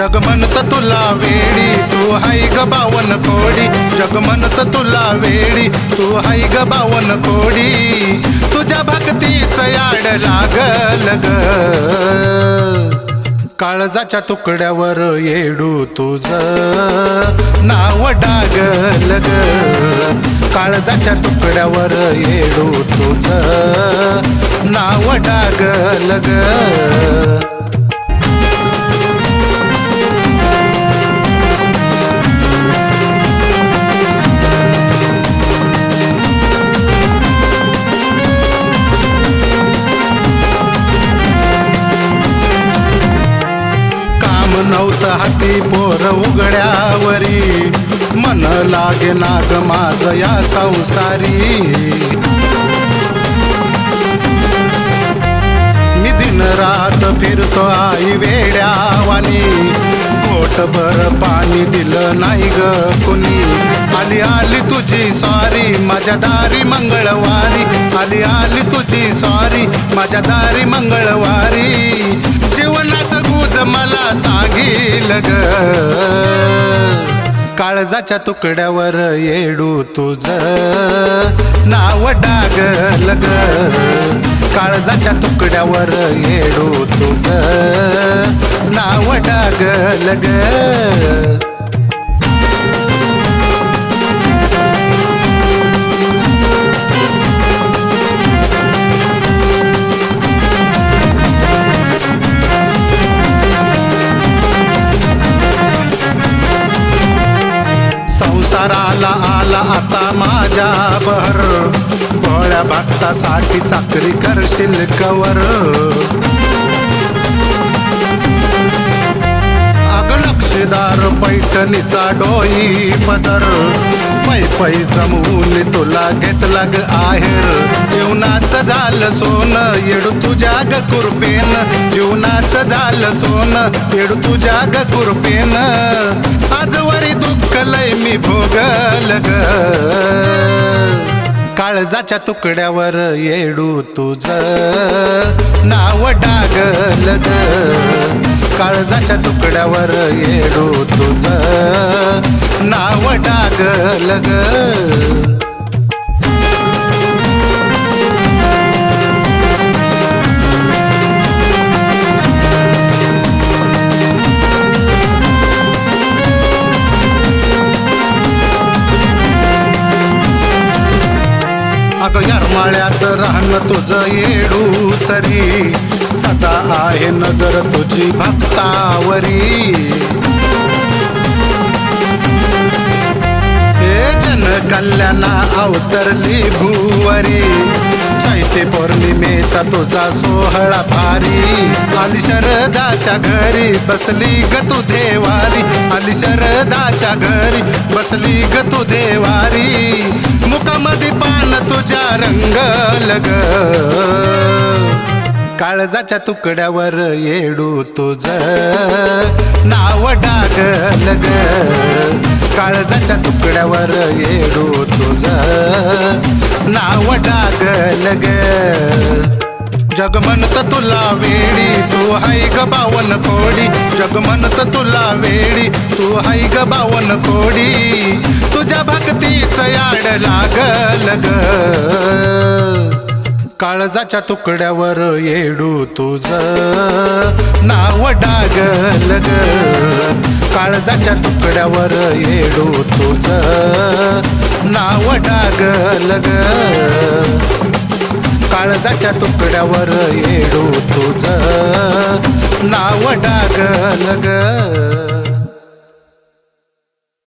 जग म्हणत तुला वेडी तू हाय ग बावन कोडी. जग म्हणत तुला वेडी तू हाय ग बावन कोडी. तुझ्या भक्तीच याड लागल ग. काळजाच्या तुकड्यावर येडू तुझ नाव डागल ग. काळजाच्या तुकड्यावर येडू तुझ नाव डागल ग. नव्हतं हाती पोर उघड्यावरी. मन लागे नाग माझ या संसारी. मी दिन रात फिरतो आई वेड्यावानी. कोटभर पाणी दिलं नाही ग कुणी. आली आली तुझी सॉरी माझ्या दारी मंगळवारी. आली आली तुझी सॉरी माझ्या दारी मंगळवारी. जीवनाचं मला सांगील ग. काळजाच्या तुकड्यावर येडू तुझ. नाव डागल ग. काळजाच्या तुकड्यावर येडू तुझ. नाव डागल ग. आता माझ्या भोळ्या भक्तासाठी चाकरी करशील कवर. अग लक्षदार पैठणीचा डोई पदर. पै पै जमवून तुला घेतला ग आहेर. जीवनाचं झालं सोन येडू तुझ्या ग कुरपेन. जीवनाचं झालं सोन येडू तुझ्या ग कुरपेन. आजवरी दुःख लय मी भोगल ग. काळजाच्या तुकड्यावर येडू तुझ नाव डागल ग. काळजाच्या तुकड्यावर येडू तुझ. नाव डागल लग. अगं यरमाळ्यात राहणं तुझं येडू सरी. सदा आहे नजर तुझी भक्तावरी. हे जन कल्याणा अवतरली भुवरी. ते पौर्णिमेचा तुझा सोहळा भारी. आली शरदाच्या घरी बसली ग तू देवारी. आली शरदाच्या घरी बसली ग तू देवारी. मुखामध्ये पान तुझ्या रंग लग काळजाच्या तुकड्यावर येडू तुझ. नाव डाग लग काळजाच्या तुकड्यावर येडू तुझ. नाव डागल ग. जग म्हणत तुला वेडी तू आई ग बावन कोडी. जग म्हणत तुला वेडी तू आई ग बावन कोडी. तुझ्या भक्तीच याड लागल ग. काळजाच्या तुकड्यावर येडू तुझ. नाव डागल ग. काळजाच्या तुकड्यावर येडो तुझ नाव डागल ग काळजाच्या तुकड्यावर येडो तुझ नाव डागल ग